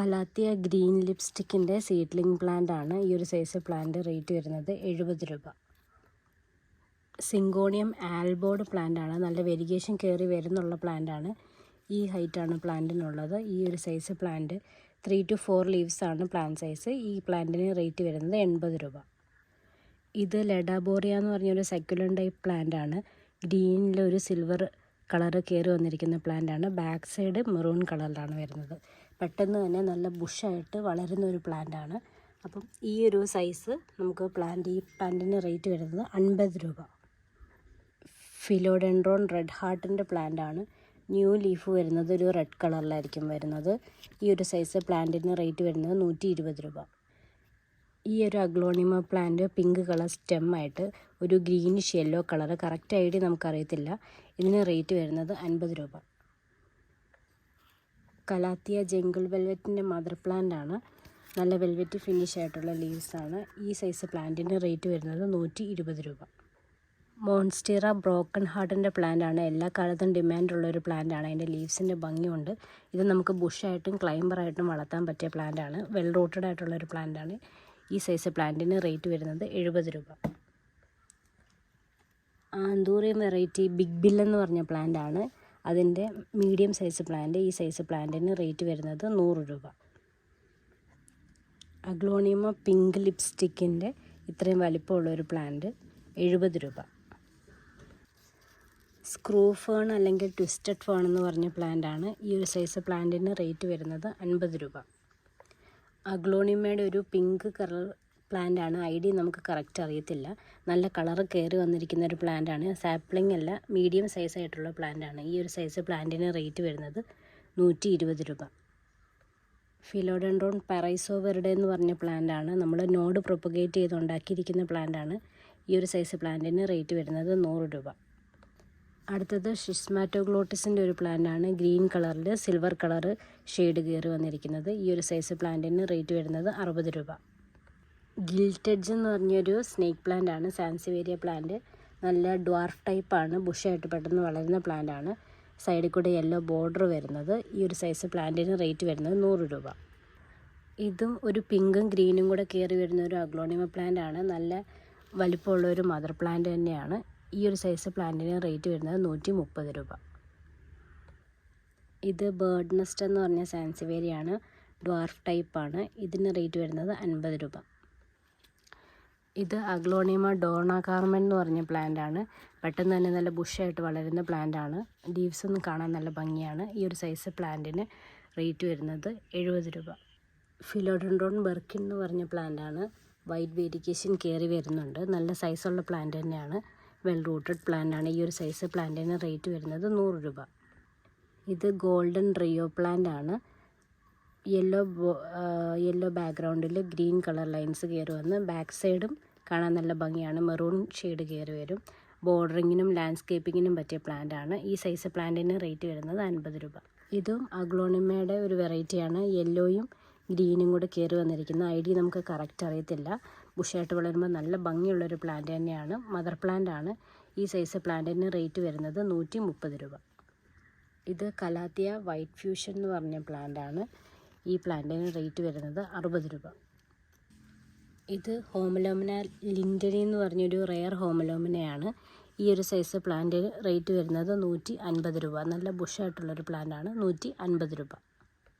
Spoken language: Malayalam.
കലാത്തിയ ഗ്രീൻ ലിപ്സ്റ്റിക്കിന്റെ സീഡ്ലിംഗ് പ്ലാന്റ് ആണ് ഈ ഒരു സൈസ് പ്ലാന്റ് റേറ്റ് വരുന്നത് എഴുപത് രൂപ. സിങ്കോണിയം ആൽബോർഡ് പ്ലാന്റ് ആണ് നല്ല വെരിഗേഷൻ കയറി വരുന്നുള്ള പ്ലാന്റ് ആണ് ഈ ഹൈറ്റാണ് പ്ലാന്റിനുള്ളത്. ഈ ഒരു size plant three two four leaves ആണ് പ്ലാന്റ് സൈസ്. ഈ പ്ലാന്റിന് റേറ്റ് വരുന്നത് എൺപത് രൂപ. ഇത് ലെഡാബോറിയ എന്ന് പറഞ്ഞൊരു സെക്കുലൻ ടൈപ്പ് പ്ലാന്റ് ആണ് ഗ്രീനിൽ ഒരു സിൽവർ കളറ് കയറി വന്നിരിക്കുന്ന പ്ലാന്റ് ആണ് ബാക്ക് സൈഡ് മെറൂൺ കളറിലാണ് വരുന്നത്. പെട്ടെന്ന് തന്നെ നല്ല ബുഷായിട്ട് വളരുന്ന ഒരു പ്ലാന്റ് ആണ് അപ്പം ഈ ഒരു സൈസ് നമുക്ക് പ്ലാന്റ് ഈ പ്ലാന്റിന് റേറ്റ് വരുന്നത് അൻപത് രൂപ. ഫിലോഡെൻഡ്രോൺ റെഡ് ഹാർട്ടിന്റെ പ്ലാന്റ് ആണ് ന്യൂ ലീഫ് വരുന്നത് ഒരു റെഡ് കളറിലായിരിക്കും വരുന്നത്. ഈ ഒരു സൈസ് പ്ലാന്റിന് റേറ്റ് വരുന്നത് നൂറ്റി രൂപ. ഈ ഒരു aglaonema plant pink colour stem ആയിട്ട് ഒരു greenish yellow colour correct I D നമുക്കറിയത്തില്ല. ഇതിന് റേറ്റ് വരുന്നത് അൻപത് രൂപ. കലാത്തിയ ജംഗിൾ വെൽവെറ്റിന്റെ മദർ പ്ലാന്റ് ആണ്. നല്ല വെൽവെറ്റ് ഫിനിഷ് ആയിട്ടുള്ള ലീവ്സ് ആണ്. ഈ സൈസ് പ്ലാന്റിന് റേറ്റ് വരുന്നത് നൂറ്റി ഇരുപത് രൂപ. മോൺസ്റ്റീറ ബ്രോക്കൺ ഹാർട്ടിന്റെ പ്ലാന്റ് ആണ്. എല്ലാ കാലത്തും ഡിമാൻഡുള്ള ഒരു പ്ലാന്റ് ആണ്. അതിന്റെ ലീവ്സിന്റെ ഭംഗിയുണ്ട്. ഇത് നമുക്ക് ബുഷായിട്ടും ക്ലൈംബറായിട്ടും വളർത്താൻ പറ്റിയ പ്ലാന്റ് ആണ്. വെൽ റൂട്ടഡ് ആയിട്ടുള്ള ഒരു പ്ലാന്റ് ആണ്. ഈ സൈസ് പ്ലാന്റിന് റേറ്റ് വരുന്നത് എഴുപത് രൂപ. ആന്തൂറിയം വെറൈറ്റി ബിഗ് ബിൽ എന്ന് പറഞ്ഞ പ്ലാന്റ് ആണ്. അതിന്റെ മീഡിയം സൈസ് പ്ലാന്റ് ഈ സൈസ് പ്ലാന്റിന് റേറ്റ് വരുന്നത് നൂറ് രൂപ. അഗ്ലോണിയമ പിങ്ക് ലിപ്സ്റ്റിക്കിന്റെ ഇത്രയും വലിപ്പമുള്ള ഒരു പ്ലാന്റ് എഴുപത് രൂപ. സ്ക്രൂ ഫേൺ അല്ലെങ്കിൽ ട്വിസ്റ്റഡ് ഫേൺ എന്ന് പറഞ്ഞ പ്ലാന്റ് ആണ്. ഈ ഒരു സൈസ് പ്ലാന്റിന് റേറ്റ് വരുന്നത് അൻപത് രൂപ. അഗ്ലോണിമയുടെ ഒരു പിങ്ക് കളർ പ്ലാന്റ് ആണ്. ഐ ഡി നമുക്ക് കറക്റ്റ് അറിയത്തില്ല. നല്ല കളറ് കയറി വന്നിരിക്കുന്ന ഒരു പ്ലാന്റ് ആണ്. സാപ്ലിംഗ് അല്ല മീഡിയം സൈസ് ആയിട്ടുള്ള പ്ലാന്റ് ആണ്. ഈ ഒരു സൈസ് പ്ലാന്റിന് റേറ്റ് വരുന്നത് നൂറ്റി ഇരുപത് രൂപ. ഫിലോഡൻഡ്രോൺ പാറൈസോ വെറുടെ എന്ന് പറഞ്ഞ പ്ലാന്റ് ആണ്. നമ്മൾ നോഡ് പ്രൊപ്പഗേറ്റ് ചെയ്ത് ഉണ്ടാക്കിയിരിക്കുന്ന പ്ലാന്റ് ആണ്. ഈ ഒരു സൈസ് പ്ലാന്റിന് റേറ്റ് വരുന്നത് നൂറ് രൂപ. അടുത്തത് ഷിസ്മാറ്റോഗ്ലോട്ടിസിന്റെ ഒരു പ്ലാന്റാണ് ഗ്രീൻ കളറിൽ സിൽവർ കളർ ഷെയ്ഡ് കയറി വന്നിരിക്കുന്നത്. ഈ ഒരു സൈസ് പ്ലാന്റിന് റേറ്റ് വരുന്നത് അറുപത് രൂപ. ഗിൽറ്റഡ്ജ് എന്ന് പറഞ്ഞൊരു സ്നേക്ക് പ്ലാന്റ് ആണ്. സാൻസിവേരിയ പ്ലാന്റ് നല്ല ഡ്വാർഫ് ടൈപ്പാണ് ബുഷായിട്ട് പെട്ടെന്ന് വളരുന്ന പ്ലാന്റ് ആണ്. സൈഡിൽ കൂടെ യെല്ലോ ബോർഡർ വരുന്നത്. ഈ ഒരു സൈസ് പ്ലാന്റിന് റേറ്റ് വരുന്നത് നൂറ് രൂപ. ഇതും ഒരു പിങ്കും ഗ്രീനും കൂടെ കയറി വരുന്ന ഒരു അഗ്ലോണിമ പ്ലാന്റ് ആണ്. നല്ല വലിപ്പമുള്ള ഒരു മദർ പ്ലാന്റ് തന്നെയാണ്. ഈ ഒരു സൈസ് പ്ലാന്റിന് റേറ്റ് വരുന്നത് നൂറ്റി മുപ്പത് രൂപ. ഇത് ബേർഡ് നെസ്റ്റ് എന്ന് പറഞ്ഞ സാൻസിവേരിയാണ് ഡ്വാർഫ് ടൈപ്പാണ് ഇതിന് റേറ്റ് വരുന്നത് അൻപത് രൂപ. ഇത് അഗ്ലോണിമ ഡോണ കാർമൻ എന്ന് പറഞ്ഞ പ്ലാന്റ് ആണ് പെട്ടെന്ന് തന്നെ നല്ല ബുഷായിട്ട് വളരുന്ന പ്ലാന്റ് ആണ് ലീവ്സ് ഒന്നും കാണാൻ നല്ല ഭംഗിയാണ്. ഈ ഒരു സൈസ് പ്ലാന്റിന് റേറ്റ് വരുന്നത് എഴുപത് രൂപ. ഫിലോഡൻഡ്രോൺ ബെർക്കിൻ എന്ന് പറഞ്ഞ പ്ലാന്റ് ആണ് വൈറ്റ് വേരിക്കേഷൻ കയറി വരുന്നുണ്ട്. നല്ല സൈസുള്ള പ്ലാന്റ് തന്നെയാണ്. വെൽ റൂട്ടഡ് പ്ലാന്റ് ആണ് ഈ ഒരു സൈസ് പ്ലാന്റിന് റേറ്റ് വരുന്നത് നൂറ് രൂപ. ഇത് ഗോൾഡൻ റിയോ പ്ലാന്റ് ആണ് യെല്ലോ യെല്ലോ ബാക്ക്ഗ്രൗണ്ടിൽ ഗ്രീൻ കളർ ലൈൻസ് കയറി വന്ന് ബാക്ക് സൈഡും കാണാൻ നല്ല ഭംഗിയാണ്. മെറൂൺ ഷെയ്ഡ് കയറി വരും. ബോർഡറിങ്ങിനും ലാൻഡ്സ്കേപ്പിങ്ങിനും പറ്റിയ പ്ലാന്റ് ആണ് ഈ സൈസ് പ്ലാന്റിന് റേറ്റ് വരുന്നത് അൻപത് രൂപ. ഇതും അഗ്ലോണിമയുടെ ഒരു വെറൈറ്റിയാണ്. യെല്ലോയും ഗ്രീനും കൂടെ കയറി വന്നിരിക്കുന്ന ഡി നമുക്ക് കറക്റ്റ് അറിയത്തില്ല. ബുഷായിട്ട് വളരുമ്പോൾ നല്ല ഭംഗിയുള്ളൊരു പ്ലാന്റ് തന്നെയാണ്. മദർ പ്ലാന്റ് ആണ്. ഈ സൈസ് പ്ലാന്റിന് റേറ്റ് വരുന്നത് നൂറ്റി മുപ്പത് രൂപ. ഇത് കലാത്തിയ വൈറ്റ് ഫ്യൂഷൻ എന്ന് പറഞ്ഞ പ്ലാന്റ് ആണ്. ഈ പ്ലാന്റിന് റേറ്റ് വരുന്നത് അറുപത് രൂപ. ഇത് ഹോമലോമിന ലിൻഡനി എന്ന് പറഞ്ഞൊരു റെയർ ഹോമലോമിനയാണ്. ഈ ഒരു സൈസ് പ്ലാന്റിന് റേറ്റ് വരുന്നത് നൂറ്റി അൻപത് രൂപ. നല്ല ബുഷായിട്ടുള്ളൊരു പ്ലാന്റ് ആണ്. നൂറ്റി അൻപത് രൂപ.